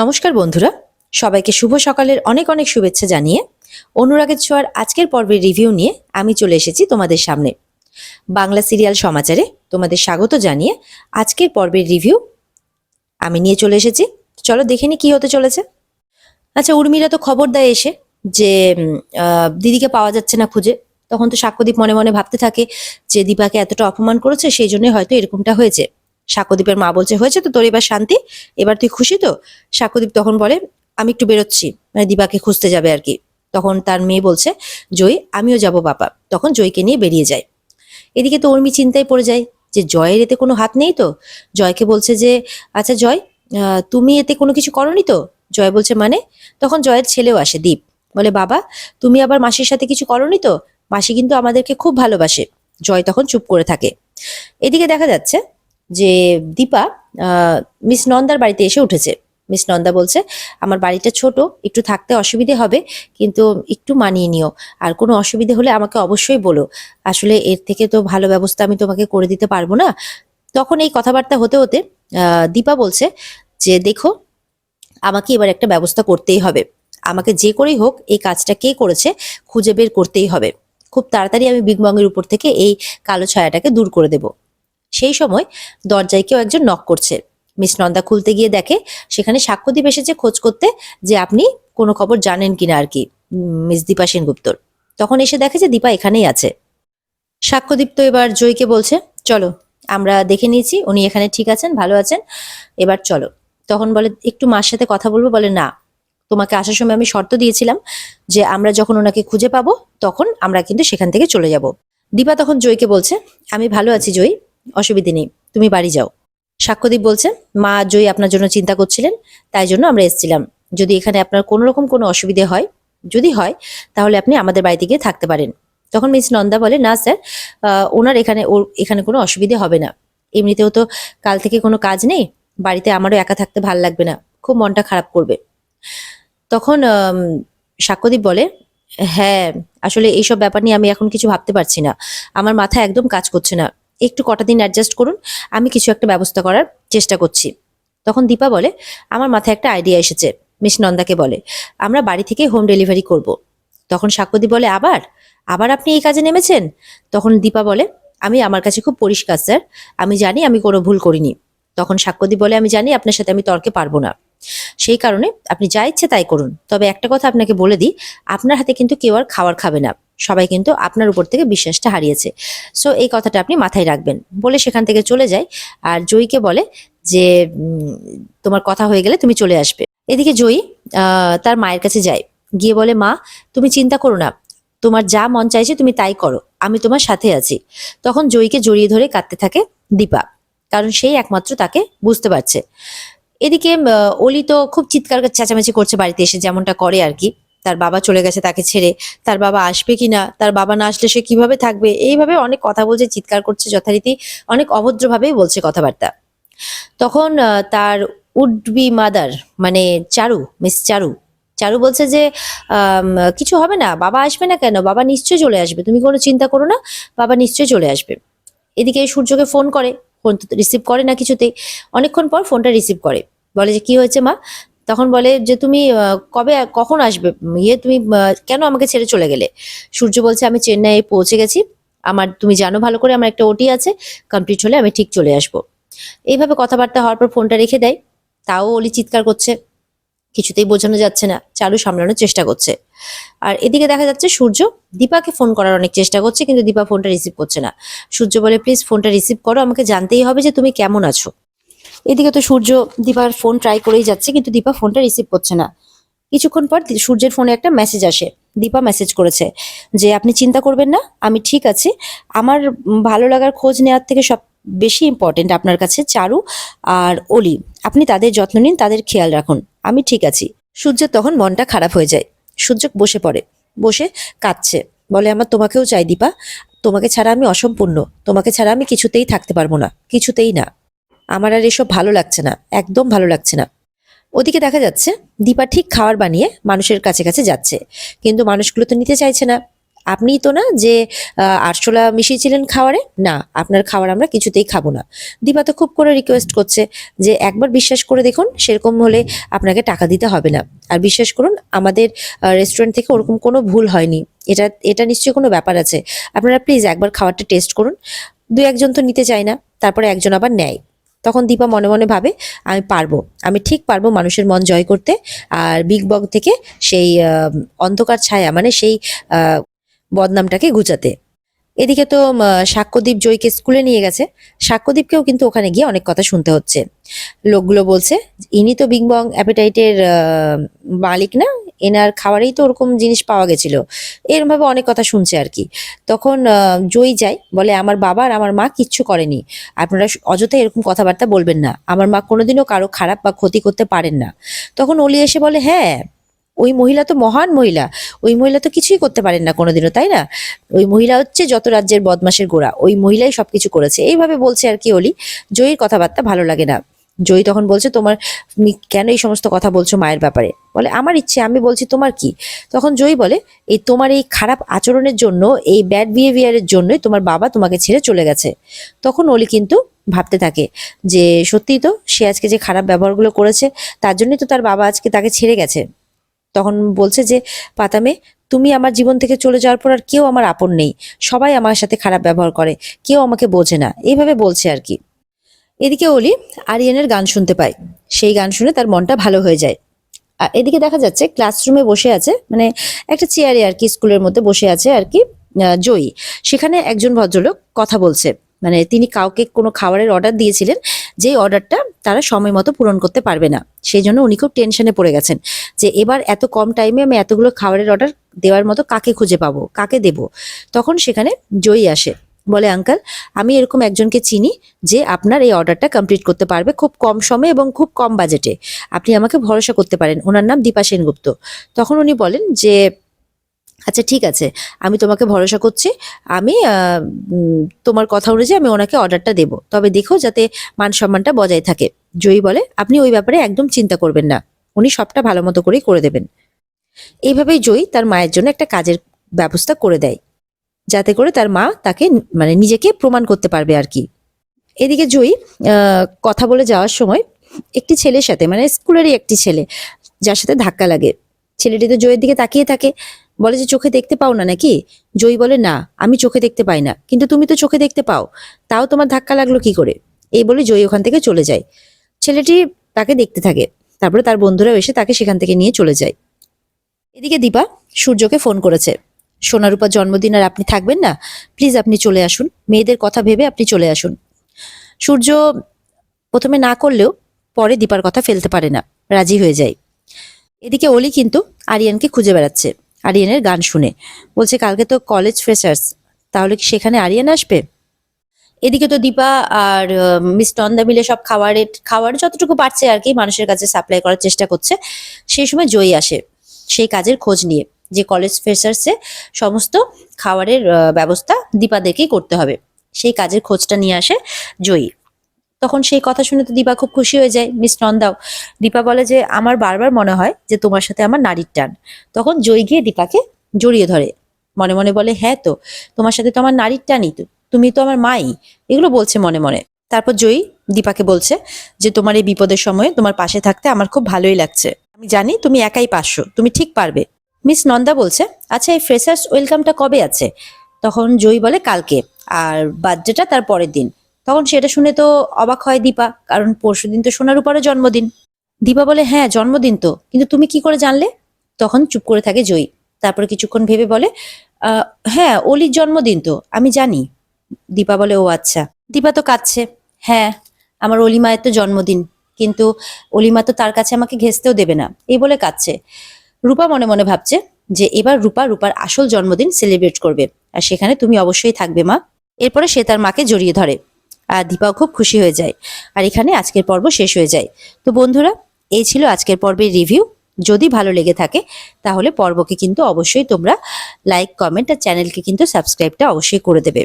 নমস্কার বন্ধুরা। সবাইকে শুভ সকালের অনেক অনেক শুভেচ্ছা জানিয়ে অনুরাগের ছোঁয়ার আজকের পর্বের রিভিউ নিয়ে আমি চলে এসেছি তোমাদের সামনে। বাংলা সিরিয়াল সমাচারে তোমাদের স্বাগত জানিয়ে আজকের পর্বের রিভিউ আমি নিয়ে চলে এসেছি। চলো দেখে নি কি হতে চলেছে। আচ্ছা উর্মিরা তো খবর দেয় এসে যে দিদিকে পাওয়া যাচ্ছে না খুঁজে। তখন তো সাক্ষ্যদীপ মনে মনে ভাবতে থাকে যে, দীপাকে এতটা অপমান করেছে, সেই জন্যই হয়তো এরকমটা হয়েছে। সাক্ষ্যদীপের মা বলছে, হয়েছে তো তোর এবার শান্তি? এবার তুই খুশি তো? সাক্ষ্যদীপ তখন বলে, আমি একটু বেরোচ্ছি। মানে দীপাকে খুঁজতে যাবে আর কি। তখন তার মেয়ে বলছে, জয়, আমিও যাব বাবা। তখন জয়কে নিয়ে বেরিয়ে যায়। এদিকে তো উর্মি চিন্তায় পড়ে যায় যে, জয়ের এতে কোনো হাত নেই তো? জয়কে বলছে যে আচ্ছা জয় তুমি এতে কোনো কিছু করনি তো? জয় বলছে মানে? তখন জয়ের ছেলেও আসে, দীপ। বলে, বাবা, তুমি আবার মাসির সাথে কিছু করনি তো? মাসি কিন্তু আমাদেরকে খুব ভালোবাসে। জয় তখন চুপ করে থাকে। এদিকে দেখা যাচ্ছে যে দীপা মিস নন্দার বাড়িতে এসে উঠেছে। মিস নন্দা বলছে, আমার বাড়িটা ছোট, একটু থাকতে অসুবিধে হবে, কিন্তু একটু মানিয়ে নিও। আর কোনো অসুবিধে হলে আমাকে অবশ্যই বলো। আসলে এর থেকে তো ভালো ব্যবস্থা আমি তোমাকে করে দিতে পারব না। তখন এই কথাবার্তা হতে হতে দীপা বলছে যে, দেখো, আমাকে এবার একটা ব্যবস্থা করতেই হবে। আমাকে যে করেই হোক, এই কাজটা কে করেছে, খুঁজে বের করতেই হবে। খুব তাড়াতাড়ি আমি বিগ বংয়ের উপর থেকে এই কালো ছায়াটাকে দূর করে দেব। সেই সময় দরজায় কেউ একজন নক করছে। মিস নন্দা খুলতে গিয়ে দেখে, সেখানে সাক্ষ্যদীপ এসেছে খোঁজ করতে যে আপনি কোনো খবর জানেন কিনা আর কি মিস দীপা সেনগুপ্তর তখন এসে দেখে যে দীপা এখানেই আছে। সাক্ষ্যদীপ তো এবার জয়কে বলছে, চলো, আমরা দেখে নিয়েছি, উনি এখানে ঠিক আছেন, ভালো আছেন, এবার চলো। তখন বলে, একটু মার সাথে কথা বলব? বলে, না, তোমাকে আসার সময় আমি শর্ত দিয়েছিলাম যে আমরা যখন ওনাকে খুঁজে পাবো, তখন আমরা কিন্তু সেখান থেকে চলে যাব। দীপা তখন জয়কে বলছে, আমি ভালো আছি জয় অসুবিধে নেই, তুমি বাড়ি যাও। সাক্ষ্যদীপ বলছে, মা জয় আপনার জন্য চিন্তা করছিলেন, তাই জন্য আমরা এসেছিলাম। যদি এখানে আপনার কোনো রকম কোনো অসুবিধে হয়, যদি হয়, তাহলে আপনি আমাদের বাড়িতে গিয়ে থাকতে পারেন। তখন মিস নন্দা বলে, না স্যার ওনার এখানে, ওর এখানে কোনো অসুবিধে হবে না। এমনিতেও তো কাল থেকে কোনো কাজ নেই, বাড়িতে আমারও একা থাকতে ভালো লাগবে না, খুব মনটা খারাপ করবে। তখন সাক্ষ্যদীপ বলে হ্যাঁ আসলে এইসব ব্যাপার নিয়ে আমি এখন কিছু ভাবতে পারছি না। আমার মাথা একদম কাজ করছে না। একটু কটা দিন অ্যাডজাস্ট করুন, আমি কিছু একটা ব্যবস্থা করার চেষ্টা করছি। তখন দীপা বলে, আমার মাথায় একটা আইডিয়া এসেছে, মিস নন্দাকে বলে। আমরা বাড়ি থেকে হোম ডেলিভারি করব। তখন সাক্ষ্যদীপ বলে, আবার? আবার আপনি এই কাজে নেমেছেন? তখন দীপা বলে, আমি, আমার কাছে খুব পরিষ্কার স্যার আমি জানি আমি কোনো ভুল করিনি। তখন সাক্ষ্যদীপ বলে, আমি জানি আপনার সাথে আমি তর্কে পারব না। সেই কারণে আপনি যা ইচ্ছে তাই করুন। তবে একটা কথা আপনাকে বলে দিই, আপনার হাতে কিন্তু কেউ আর খাবার খাবে না। সবাই কিন্তু আপনার উপর থেকে বিশ্বাসটা হারিয়েছে। সো এই কথাটা আপনি মাথায় রাখবেন। বলে সেখান থেকে চলে যায়। আর জয়ীকে বলে যে তোমার কথা হয়ে গেলে তুমি চলে আসবে। এদিকে জয়ী তার মায়ের কাছে যায়। গিয়ে বলে, মা, তুমি চিন্তা করো না। তোমার যা মন চাইছে তুমি তাই করো। আমি তোমার সাথে আছি। তখন জয়ীকে জড়িয়ে ধরে কাঁদতে থাকে দীপা। কারণ সেই একমাত্র তাকে বুঝতে পারছে। এদিকে অলি তো খুব চিৎকার, চেঁচামেচি করছে বাড়িতে এসে যেমনটা করে আর কি। তার বাবা চলে গেছে তাকে ছেড়ে। তার বাবা আসবে কিনা? তার বাবা না আসলে সে কীভাবে থাকবে? এইভাবে অনেক কথা বলছে, চিৎকার করছে যথারীতি। অনেক অভদ্রভাবেই বলছে কথাবার্তা। তখন তার উড বি মাদার মানে চারু, মিস চারু চারু বলছে যে কিছু হবে না, বাবা আসবে না কেন? বাবা নিশ্চয়ই চলে আসবে। তুমি কোনো চিন্তা করো না, বাবা নিশ্চয়ই চলে আসবে। এদিকে সূর্যকে ফোন করে ফোন রিসিভ করে না কিছুতেই। অনেকক্ষণ পর ফোনটা রিসিভ করে। বলে যে, কি হয়েছে মা? তখন বলে যে, তুমি কবে, কখন আসবে? ইয়ে তুমি কেন আমাকে ছেড়ে চলে গেলে? সূর্য বলছে, আমি চেন্নাইয়ে পৌঁছে গেছি। আমার, তুমি জানো ভালো করে, আমার একটা ওটি আছে। কমপ্লিট হলে আমি ঠিক চলে আসব। এইভাবে কথাবার্তা হওয়ার পর ফোনটা রেখে দেয়। তাও অলি চিৎকার করছে। কিছুতেই বোঝানো যাচ্ছে না। চালু সামলানোর চেষ্টা করছে। আর এদিকে দেখা যাচ্ছে সূর্য দীপাকে ফোন করার অনেক চেষ্টা করছে, কিন্তু দীপা ফোনটা রিসিভ করছে না। সূর্য বলে, প্লিজ ফোনটা রিসিভ করো। আমাকে জানতেই হবে যে তুমি কেমন আছো। এদিকে তো সূর্য দীপার ফোন ট্রাই করেই যাচ্ছে, কিন্তু দীপা ফোনটা রিসিভ করছে না। কিছুক্ষণ পর সূর্যের ফোনে একটা মেসেজ আসে। দীপা মেসেজ করেছে যে, আপনি চিন্তা করবেন না, আমি ঠিক আছি। আমার ভালো লাগার খোঁজ নেওয়ার থেকে সব বেশি ইম্পর্টেন্ট আপনার কাছে চারু আর অলি। আপনি তাদের যত্ন নিন, তাদের খেয়াল রাখুন। আমি ঠিক আছি। সূর্যের তখন মনটা খারাপ হয়ে যায়। সূর্য বসে পড়ে, বসে কাঁদছে। বলে, আমার তোমাকেও চাই দীপা। তোমাকে ছাড়া আমি অসম্পূর্ণ। তোমাকে ছাড়া আমি কিছুতেই থাকতে পারব না। কিছুতেই না। আমার আর এসব ভালো লাগছে না, একদম ভালো লাগছে না। ওদিকে দেখা যাচ্ছে, দীপা ঠিক খাবার বানিয়ে মানুষের কাছে কাছে যাচ্ছে। কিন্তু মানুষগুলো তো নিতে চাইছে না। আপনিই তো না যে আরশোলা মিশিয়েছিলেন খাবারে না, আপনার খাবার আমরা কিছুতেই খাব না। দীপা তো খুব করে রিকোয়েস্ট করছে যে, একবার বিশ্বাস করে দেখুন, সেরকম হলে আপনাকে টাকা দিতে হবে না। আর বিশ্বাস করুন, আমাদের রেস্টুরেন্ট থেকে ওরকম কোনো ভুল হয়নি। এটা এটা নিশ্চয়ই কোনো ব্যাপার আছে। আপনারা প্লিজ একবার খাবারটা টেস্ট করুন। দু একজন তো নিতে চায় না, তারপরে একজন আবার নেয়। তখন দীপা মনে মনে ভাবে, আমি পারব। আমি ঠিক পারব মানুষের মন জয় করতে। আর বিগ বগ থেকে সেই অন্ধকার ছায়া মানে সেই বদনামটাকে গুচাতে। এদিকে তো সাক্ষ্যদীপ জয়কে স্কুলে নিয়ে গেছে। সাক্ষ্যদীপকেও কিন্তু ওখানে গিয়ে অনেক কথা শুনতে হচ্ছে। লোকগুলো বলছে, ইনি তো বিগ বং অ্যাপেটাইটের মালিক না? এনার খাবারেই তো ওরকম জিনিস পাওয়া গেছিল। এরকম ভাবে অনেক কথা শুনছে আর কি। তখন জয়ী যায়, বলে, আমার বাবা আর আমার মা কিচ্ছু করেনি। আপনারা অযথা এরকম কথাবার্তা বলবেন না। আমার মা কোনোদিনও কারও খারাপ বা ক্ষতি করতে পারেন না। তখন অলি এসে বলে হ্যাঁ ওই মহিলা তো মহান মহিলা, ওই মহিলা তো কিছুই করতে পারেন না কোনোদিনও, তাই না? ওই মহিলা হচ্ছে যত রাজ্যের বদমাসের গোড়া, ওই মহিলাই সবকিছু করেছে। এইভাবে বলছে আর কি অলি, জয়ীর কথাবার্তা ভালো লাগে না। জয়ী তখন বলছে, তোমার তুমি কেন এই সমস্ত কথা বলছো মায়ের ব্যাপারে? বলে, আমার ইচ্ছে, আমি বলছি, তোমার কি? তখন জয়ী বলে, এই তোমার এই খারাপ আচরণের জন্য, এই ব্যাড বিহেভিয়ারের জন্যই তোমার বাবা তোমাকে ছেড়ে চলে গেছে। তখন অলি কিন্তু ভাবতে থাকে যে, সত্যিই তো সে আজকে যে খারাপ ব্যবহারগুলো করেছে, তার জন্যই তো তার বাবা আজকে তাকে ছেড়ে গেছে। তখন বলছে যে, পাতামে, তুমি আমার জীবন থেকে চলে যাওয়ার পর আর কেউ আমার আপন নেই। সবাই আমার সাথে খারাপ ব্যবহার করে। কেউ আমাকে বোঝে না। এইভাবে বলছে আর কি। এদিকে অলি আরিয়ানের গান শুনতে পায়। সেই গান শুনে তার মনটা ভালো হয়ে যায়। আর এদিকে দেখা যাচ্ছে ক্লাসরুমে বসে আছে মানে একটা চেয়ারে আর কি, স্কুলের মধ্যে বসে আছে আর কি জয়ী। সেখানে একজন ভদ্রলোক কথা বলছে। মানে তিনি কাউকে কোনো খাবারের অর্ডার দিয়েছিলেন। যে অর্ডারটা তারা সময় মতো পূরণ করতে পারবে না। সেই জন্য উনি খুব টেনশনে পড়ে গেছেন যে এবার এত কম টাইমে আমি এতগুলো খাবারের অর্ডার দেওয়ার মতো কাকে খুঁজে পাবো, কাকে দেব? তখন সেখানে জয়ী আসে। বলে, আঙ্কাল, আমি এরকম একজনকে চিনি যে আপনার এই অর্ডারটা কমপ্লিট করতে পারবে খুব কম সময়ে এবং খুব কম বাজেটে। আপনি আমাকে ভরসা করতে পারেন। ওনার নাম দীপা সেনগুপ্ত। তখন উনি বলেন যে আচ্ছা ঠিক আছে। আমি তোমাকে ভরসা করছি। আমি তোমার কথা অনুযায়ী আমি ওনাকে অর্ডারটা দেব। তবে দেখো যাতে মান সম্মানটা বজায় থাকে। জয়ী বলে, আপনি ওই ব্যাপারে একদম চিন্তা করবেন না। উনি সবটা ভালো মতো করেই করে দেবেন। এইভাবেই জয়ী তার মায়ের জন্য একটা কাজের ব্যবস্থা করে দেয়। যাতে করে তার মা তাকে মানে নিজেকে প্রমাণ করতে পারবে আর কি। এদিকে জয়ী কথা বলে যাওয়ার সময় একটি ছেলের সাথে মানে স্কুলেরই একটি ছেলে, যার সাথে ধাক্কা লাগে। ছেলেটি তো জয়ের দিকে তাকিয়ে থাকে। বলে যে, চোখে দেখতে পাও না নাকি? জয়ী বলে, না, আমি চোখে দেখতে পাই না। কিন্তু তুমি তো চোখে দেখতে পাও। তাও তোমার ধাক্কা লাগল কি করে? এই বলে জয়ী ওখান থেকে চলে যায়। ছেলেটি তাকে দেখতে থাকে। তারপরে তার বন্ধুরাও এসে তাকে সেখান থেকে নিয়ে চলে যায়। এদিকে দীপা সূর্যকে ফোন করেছে। সোনারূপার জন্মদিন আর আপনি থাকবেন না? প্লিজ আপনি চলে আসুন। মেয়েদের কথা ভেবে আপনি চলে আসুন। সূর্য প্রথমে না করলেও পরে দীপার কথা ফেলতে পারে না। রাজি হয়ে যায়। এদিকে অলি কিন্তু আরিয়ানকে খুঁজে বেড়াচ্ছে। আরিয়ানের গান শুনে। বলছে, কালকে তো কলেজ ফ্রেশার্স তাহলে কি সেখানে আরিয়ান আসবে? এদিকে তো দীপা আর মিস নন্দা মিলে সব খাবারের, খাবার যতটুকু পারছে আর কি মানুষের কাছে সাপ্লাই করার চেষ্টা করছে, সেই সময় জয়ী আসে সেই কাজের খোঁজ নিয়ে যে কলেজ ফ্রেশার্সে সমস্ত খাবারের ব্যবস্থা দীপাদেরকেই করতে হবে। সেই কাজের খোঁজটা নিয়ে আসে জয়ী। তখন সেই কথা শুনে তো দীপা খুব খুশি হয়ে যায়, মিস নন্দাও, দীপা বলে যে, আমার বারবার মনে হয় যে তোমার সাথে আমার নারীর টান। তখন জয় গিয়ে দীপাকে জড়িয়ে ধরে, মনে মনে বলে হ্যাঁ তো, তোমার সাথে তো আমার নারীর টানই, তো তুমি তো আমার মাই। এগুলো বলছে মনে মনে। তারপর জয়ী দীপাকে বলছে যে, তোমার এই বিপদের সময়ে তোমার পাশে থাকতে আমার খুব ভালোই লাগছে। আমি জানি তুমি একাই পারছ, তুমি ঠিক পারবে। মিস নন্দা বলছে আচ্ছা এই ফ্রেশার্স ওয়েলকামটা কবে আছে? তখন জয়ী বলে, কালকে, আর বার্থডেটা তার পরের দিন। তখন সেটা শুনে তো অবাক হয় দীপা, কারণ পরশুদিন তো সোনার উপরে জন্মদিন। দীপা বলে হ্যাঁ জন্মদিন তো, কিন্তু তুমি কি করে জানলে? তখন চুপ করে থাকে জয়ী। তারপরে কিছুক্ষণ ভেবে বলে হ্যাঁ অলির জন্মদিন তো, আমি জানি। দীপা বলে, ও আচ্ছা। দীপা তো কাঁদছে হ্যাঁ আমার অলি মায়ের তো জন্মদিন, কিন্তু অলিমা তো তার কাছে আমাকে ঘেঁচতেও দেবে না। এই বলে কাঁদছে। রূপা মনে মনে ভাবছে যে, এবার রূপা রূপার আসল জন্মদিন সেলিব্রেট করবে, আর সেখানে তুমি অবশ্যই থাকবে মা। এরপরে সে তার মাকে জড়িয়ে ধরে। আর দীপাও খুব খুশি হয়ে যায়। আর এখানে আজকের পর্ব শেষ হয়ে যায়। তো বন্ধুরা, এই ছিল আজকের পর্বের রিভিউ যদি ভালো লেগে থাকে, তাহলে পর্বকে কিন্তু অবশ্যই তোমরা লাইক কমেন্ট আর চ্যানেলকে কিন্তু সাবস্ক্রাইবটা অবশ্যই করে দেবে।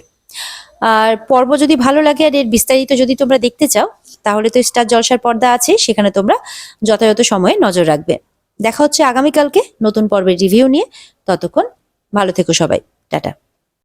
আর পর্ব যদি ভালো লাগে আর এর বিস্তারিত যদি তোমরা দেখতে চাও, তাহলে তো স্টার জলসার পর্দা আছে, সেখানে তোমরা যথাযথ সময়ে নজর রাখবে। দেখা হচ্ছে আগামীকালকে নতুন পর্বের রিভিউ নিয়ে। ততক্ষণ ভালো থেকো সবাই। টাটা।